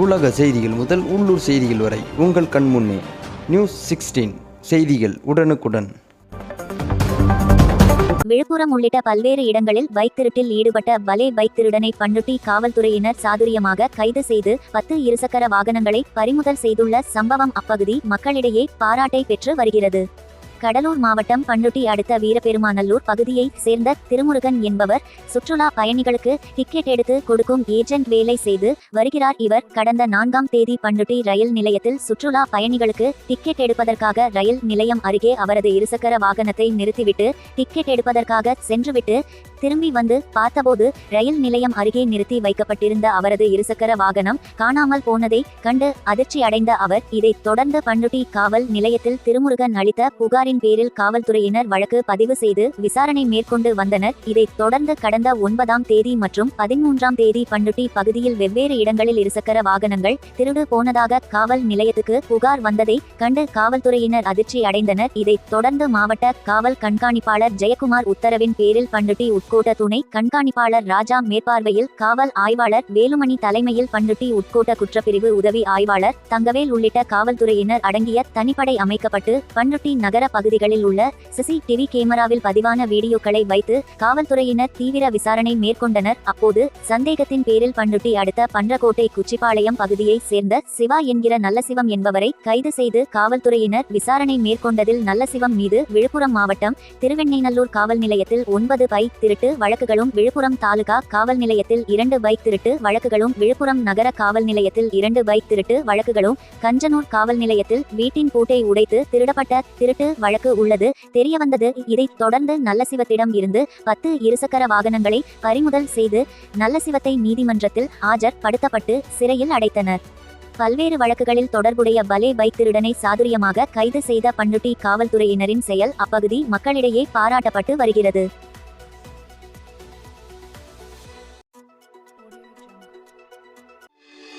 உலக செய்திகள் முதல் உள்ளூர் செய்திகள் வரை உங்கள் கண் முன்னே. நியூஸ் சிக்ஸ்டீன் செய்திகள் உடனுக்குடன். விழுப்புரம் உள்ளிட்ட பல்வேறு இடங்களில் பைக் திருட்டில் ஈடுபட்ட பலே பைக் திருடனை பண்ருட்டி காவல்துறையினர் சாதுரியமாக கைது செய்து பத்து இருசக்கர வாகனங்களை பறிமுதல் செய்துள்ள சம்பவம் அப்பகுதி மக்களிடையே பாராட்டை பெற்று வருகிறது. கடலூர் மாவட்டம் பண்ருட்டி அடுத்த வீரபெருமாநல்லூர் பகுதியைச் சேர்ந்த திருமுருகன் என்பவர் சுற்றுலா பயணிகளுக்கு டிக்கெட் எடுத்து கொடுக்கும் ஏஜென்ட் வேலை செய்து வருகிறார். இவர் கடந்த நான்காம் தேதி பண்ருட்டி ரயில் நிலையத்தில் சுற்றுலா பயணிகளுக்கு டிக்கெட் எடுப்பதற்காக ரயில் நிலையம் அருகே அவரது இருசக்கர வாகனத்தை நிறுத்திவிட்டு டிக்கெட் எடுப்பதற்காக சென்றுவிட்டு திரும்பி வந்து பார்த்தபோது ரயில் நிலையம் அருகே நிறுத்தி வைக்கப்பட்டிருந்த அவரது இருசக்கர வாகனம் காணாமல் போனதை கண்டு அதிர்ச்சி அடைந்த அவர் இதை தொடர்ந்து பண்ருட்டி காவல் நிலையத்தில் திருமுருகன் அளித்த புகாரின் பேரில் காவல்துறையினர் வழக்கு பதிவு செய்து விசாரணை மேற்கொண்டு வந்தனர். இதைத் தொடர்ந்து கடந்த ஒன்பதாம் தேதி மற்றும் பதிமூன்றாம் தேதி பண்ருட்டி பகுதியில் வெவ்வேறு இடங்களில் இருசக்கர வாகனங்கள் திருடு போனதாக காவல் நிலையத்துக்கு புகார் வந்ததை கண்டு காவல்துறையினர் அதிர்ச்சி அடைந்தனர். இதைத் தொடர்ந்து மாவட்ட காவல் கண்காணிப்பாளர் ஜெயக்குமார் உத்தரவின் பேரில் பண்ருட்டி உட்கோட்ட துணை கண்காணிப்பாளர் ராஜா மேற்பார்வையில் காவல் ஆய்வாளர் வேலுமணி தலைமையில் பண்ருட்டி உட்கோட்ட குற்றப்பிரிவு உதவி ஆய்வாளர் தங்கவேல் உள்ளிட்ட காவல்துறையினர் அடங்கிய தனிப்படை அமைக்கப்பட்டு பண்ருட்டி நகர பகுதிகளில் உள்ள சிசிடிவி கேமராவில் பதிவான வீடியோக்களை வைத்து காவல்துறையினர் தீவிர விசாரணை மேற்கொண்டனர். அப்போது சந்தேகத்தின் பேரில் பண்ருட்டி அடுத்த பன்றக்கோட்டை குச்சிப்பாளையம் பகுதியைச் சேர்ந்த சிவா என்கிற நல்லசிவம் என்பவரை கைது செய்து காவல்துறையினர் விசாரணை மேற்கொண்டதில் நல்லசிவம் மீது விழுப்புரம் மாவட்டம் திருவெண்ணைநல்லூர் காவல் நிலையத்தில் ஒன்பது பை திரு திருட்டு வழக்குகளும் விழுப்புரம் தாலுகா காவல் நிலையத்தில் இரண்டு பைக் திருட்டு வழக்குகளும் விழுப்புரம் நகர காவல் நிலையத்தில் இரண்டு பைக் திருட்டு வழக்குகளும் கஞ்சனூர் காவல் நிலையத்தில் வீட்டின் பூட்டை உடைத்து திருடப்பட்ட திருட்டு வழக்கு உள்ளது. தெரியவந்தது இதைத் தொடர்ந்து நல்லசிவத்திடம் இருந்து பத்து இருசக்கர வாகனங்களை பறிமுதல் செய்து நல்லசிவத்தை நீதிமன்றத்தில் ஆஜர் படுத்தப்பட்டு சிறையில் அடைத்தனர். பல்வேறு வழக்குகளில் தொடர்புடைய பலே பைக் திருடனை சாதுரியமாக கைது செய்த பண்ருட்டி காவல்துறையினரின் செயல் அப்பகுதி மக்களிடையே பாராட்டப்பட்டு வருகிறது.